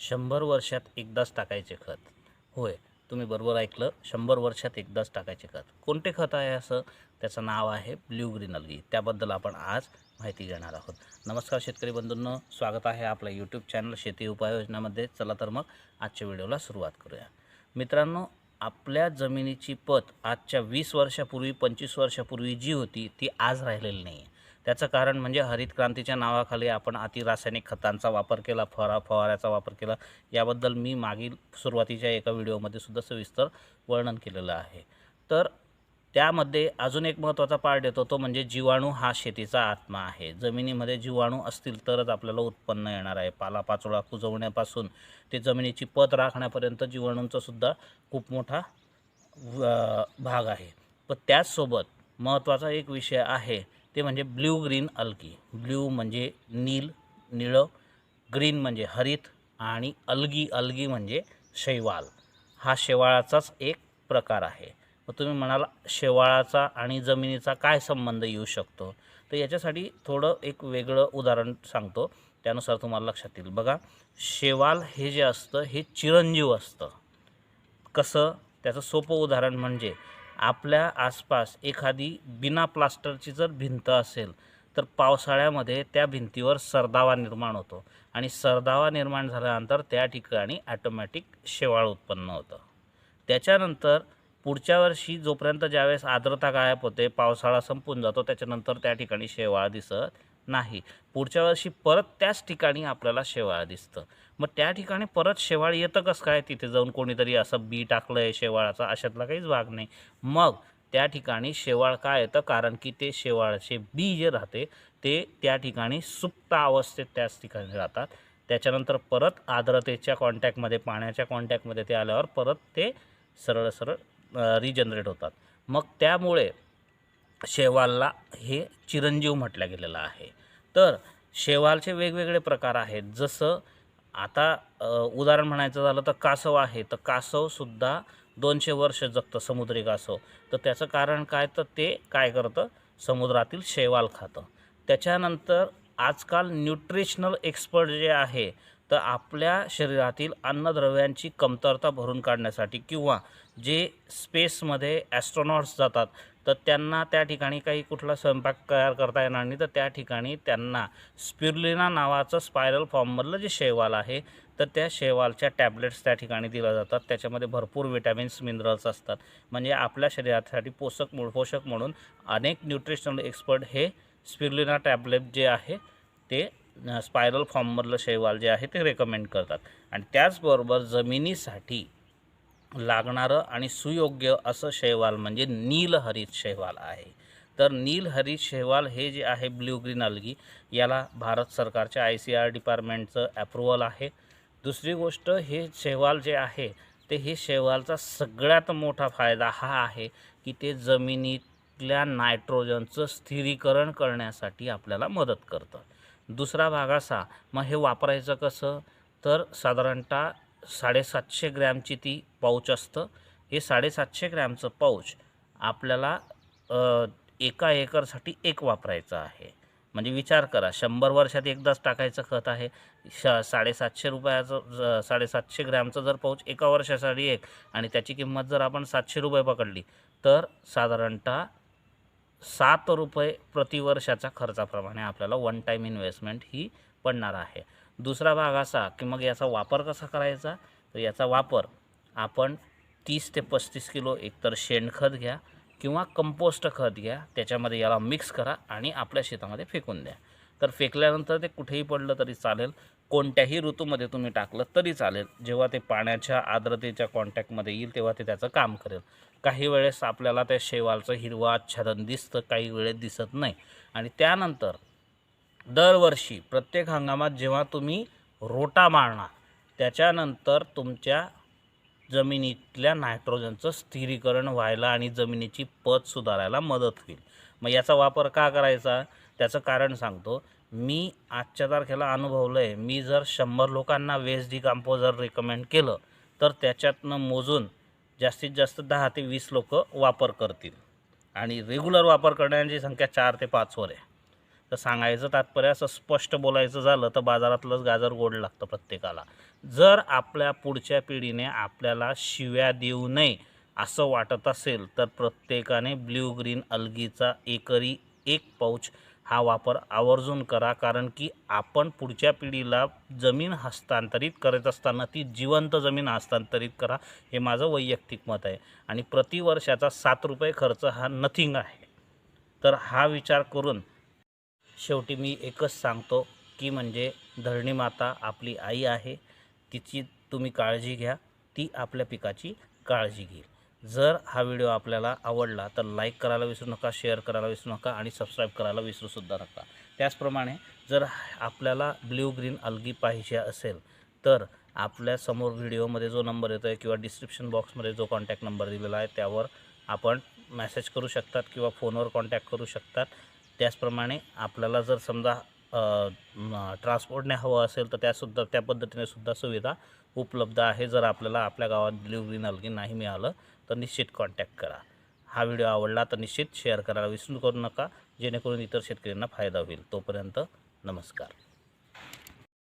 शंभर वर्षात एकदाच टाकायचे खत. होय तुम्ही बरोबर ऐकलं. शंभर वर्षात एकदाच टाकायचे खत. कोणते खत आहे असं? त्याचं नाव आहे ब्ल्यू ग्रीन अलगी. त्याबद्दल आपण आज माहिती घेणार आहोत. नमस्कार शेतकरी बंधूंनो. स्वागत आहे आपल्या यूट्यूब चॅनल शेती उपाययोजनामध्ये. चला तर मग आजच्या व्हिडिओला सुरुवात करूया. मित्रांनो आपल्या जमिनीची पत आजच्या वीस वर्षापूर्वी पंचवीस वर्षापूर्वी जी होती ती आज राहिलेली नाही आहे त्याचं कारण म्हणजे हरित क्रांतीच्या नावाखाली आपण अति रासायनिक खतांचा वापर केला फवारा फवाऱ्याचा वापर केला. याबद्दल मी मागील सुरुवातीच्या एका व्हिडिओमध्ये सुद्धा सविस्तर वर्णन केलेलं आहे. तर त्यामध्ये अजून एक महत्त्वाचा पार्ट येतो तो म्हणजे जीवाणू हा शेतीचा आत्मा आहे. जमिनीमध्ये जीवाणू असतील तरच आपल्याला उत्पन्न येणार आहे. पालापाचोळा कुजवण्यापासून ते जमिनीची पत राखण्यापर्यंत जीवाणूंचा सुद्धा खूप मोठा भाग आहे. पण त्याचसोबत महत्त्वाचा एक विषय आहे ते म्हणजे ब्ल्यू ग्रीन अल्गी ब्ल्यू म्हणजे नील निळं ग्रीन म्हणजे हरित आणि अलगी अलगी म्हणजे शैवाल. हा शेवाळाचाच एक प्रकार आहे. मग तुम्ही म्हणाला शेवाळाचा आणि जमिनीचा काय संबंध येऊ शकतो? तर याच्यासाठी थोडं एक वेगळं उदाहरण सांगतो. त्यानुसार तुम्हाला लक्षात येईल. बघा शेवाल हे जे असतं हे चिरंजीव असतं. कसं? त्याचं सोपं उदाहरण म्हणजे आपल्या आसपास एखादी बिना प्लास्टरची जर भिंत असेल तर पावसाळ्यामध्ये त्या भिंतीवर सरदावा निर्माण होतो. आणि सरदावा निर्माण झाल्यानंतर त्या ठिकाणी ॲटोमॅटिक शेवाळ उत्पन्न होतं. त्याच्यानंतर पुढच्या वर्षी जोपर्यंत ज्यावेळेस आर्द्रता गायब होते पावसाळा संपून जातो त्याच्यानंतर त्या ठिकाणी शेवाळ दिसत नाही. पुढच्या वर्षी परत त्याच ठिकाणी आपल्याला शेवाळ दिसतं. मग त्या ठिकाणी परत शेवाळ येतं कसं काय? तिथे जाऊन कोणीतरी असं बी टाकलं आहे शेवाळाचा अशातला काहीच भाग नाही. मग त्या ठिकाणी शेवाळ काय येतं? कारण की ते शेवाळाचे बी जे राहते ते त्या ठिकाणी सुप्त अवस्थेत त्याच ठिकाणी राहतात. त्याच्यानंतर परत आर्द्रतेच्या कॉन्टॅक्टमध्ये पाण्याच्या कॉन्टॅक्टमध्ये ते आल्यावर परत ते सरळ सरळ रिजनरेट होतात. मग त्यामुळे शेवालला हे चिरंजीव म्हटलं गेलेलं आहे. तर शेवालचे वेगवेगळे प्रकार आहेत. जसं आता उदाहरण म्हणायचं झालं तर कासव आहे. तर कासवसुद्धा दोनशे वर्ष जगतं समुद्री कासव. तर त्याचं कारण काय? तर ते काय करतं? समुद्रातील शेवाल खातं. त्याच्यानंतर आजकाल न्यूट्रिशनल एक्सपर्ट जे आहे तर आपल्या शरीरातील अन्नद्रव्यांची कमतरता भरून काढण्यासाठी किंवा जे स्पेसमध्ये ॲस्ट्रॉनॉट्स जातात तर त्यांना त्या ठिकाणी काही कुठला स्वयंपाक तयार करता येणार नाही. तर त्या ठिकाणी त्यांना स्पिरुलिना नावाचं स्पायरल फॉर्ममधलं जे शेवाल आहे तर त्या शेवालच्या टॅबलेट्स त्या ठिकाणी दिल्या जातात. त्याच्यामध्ये भरपूर विटॅमिन्स मिनरल्स असतात. म्हणजे आपल्या शरीरासाठी पोषक मूळ पोषक म्हणून अनेक न्यूट्रिशनल एक्सपर्ट हे स्पिरुलिना टॅबलेट जे आहे ते स्पायरल फॉर्ममधलं शैवाल जे आहे ते रेकमेंड करतात. आणि त्याचबरोबर जमिनीसाठी लागणारं आणि सुयोग्य असं शैवाल म्हणजे नीलहरित शैवाल आहे. तर नीलहरित शैवाल हे जे आहे ब्ल्यू ग्रीन अलगी याला भारत सरकारच्या आय सी आर डिपार्टमेंटचं ॲप्रुव्हल आहे. दुसरी गोष्ट हे शैवाल जे आहे ते हे शैवालचा सगळ्यात मोठा फायदा हा आहे की ते जमिनीतल्या नायट्रोजनचं स्थिरीकरण करण्यासाठी आपल्याला मदत करतं. दुसरा भाग असा मग हे वापरायचं कसं? तर साधारणतः साडेसातशे ग्रॅमची ती पाऊच असतं. हे साडेसातशे ग्रॅमचं पाऊच आपल्याला एका एकरसाठी एक वापरायचं आहे. म्हणजे विचार करा शंभर वर्षात एकदाच टाकायचं खत आहे. श साडेसातशे रुपयाचं साडेसातशे ग्रॅमचं जर पाऊच एका वर्षासाठी एक आणि त्याची किंमत जर आपण सातशे रुपये पकडली तर साधारणतः सात रुपये प्रतिवर्षाच्या खर्चाप्रमाणे आपल्याला वन टाईम इन्व्हेस्टमेंट ही पडणार आहे. दुसरा भाग असा की मग याचा वापर कसा करायचा? तर याचा वापर आपण तीस ते पस्तीस किलो एकतर शेणखत घ्या किंवा कंपोस्ट खत घ्या त्याच्यामध्ये याला मिक्स करा आणि आपल्या शेतामध्ये फेकून द्या. तर फेकल्यानंतर ते कुठेही पडलं तरी चालेल. कोणत्याही ऋतूमध्ये तुम्ही टाकलं तरी चालेल. जेव्हा ते पाण्याच्या आर्द्रतेच्या कॉन्टॅक्टमध्ये येईल तेव्हा ते त्याचं काम करेल. काही वेळेस आपल्याला त्या शेवालचं हिरवं आच्छादन दिसतं काही वेळेस दिसत नाही. आणि त्यानंतर दरवर्षी प्रत्येक हंगामात जेव्हा तुम्ही रोटा मारणार त्याच्यानंतर तुमच्या जमिनीतल्या नायट्रोजनचं स्थिरीकरण व्हायला आणि जमिनीची पत सुधारायला मदत होईल. मग याचा वापर का करायचा? त्याचं कारण सांगतो. मी आजच्या तारखेला अनुभवलं आहे मी जर शंभर लोकांना वेस्ट डी कंपोजर रिकमेंड केलं तर त्याच्यातनं मोजून जास्तीत जास्त दहा ते वीस लोक वापर करतील. आणि रेग्युलर वापर करण्याची संख्या चार ते पाचवर आहे. तर सांगायचं तात्पर्य असं स्पष्ट बोलायचं झालं तर बाजारातलंच गाजर गोड लागतं प्रत्येकाला. जर आपल्या पुढच्या पिढीने आपल्याला शिव्या देऊ नये असं वाटत असेल तर प्रत्येकाने ब्ल्यू ग्रीन अलगीचा एकरी एक पाऊच हा वापर आवर्जून करा कारण की आपण पुढच्या पिढीला जमीन हस्तांतरित करत असताना ती जिवंत जमीन हस्तांतरित करा हे माझं वैयक्तिक मत आहे. आणि प्रतिवर्षाचा सात रुपये खर्च हा नथिंग आहे. तर हा विचार करून शेवटी मी एकच सांगतो की म्हणजे धरणी माता आपली आई आहे तिची तुम्ही काळजी घ्या ती आपल्या पिकाची काळजी घेईल. जर हा व्हिडिओ आपल्याला आवडला तर लाईक करायला विसरू नका शेअर करायला विसरू नका आणि सबस्क्राईब करायला विसरूसुद्धा नका. त्याचप्रमाणे जर आपल्याला ब्ल्यू ग्रीन अलगी पाहिजे असेल तर आपल्यासमोर व्हिडिओमध्ये जो नंबर येतो आहे किंवा डिस्क्रिप्शन बॉक्समध्ये जो कॉन्टॅक्ट नंबर दिलेला आहे त्यावर आपण मेसेज करू शकतात किंवा फोनवर कॉन्टॅक्ट करू शकतात. त्याचप्रमाणे आपल्याला जर समजा ट्रान्सपोर्टने हवं असेल तर त्यासुद्धा त्या पद्धतीने सुद्धा सुविधा उपलब्ध आहे जर आपल्याला आपल्या गावात डिलिव्हरी नलगी नाही मिळालं तर निश्चित कॉन्टॅक्ट करा. हा व्हिडिओ आवडला तर निश्चित शेअर करायला विसरू करू नका जेणेकरून इतर शेतकऱ्यांना फायदा होईल. तोपर्यंत नमस्कार.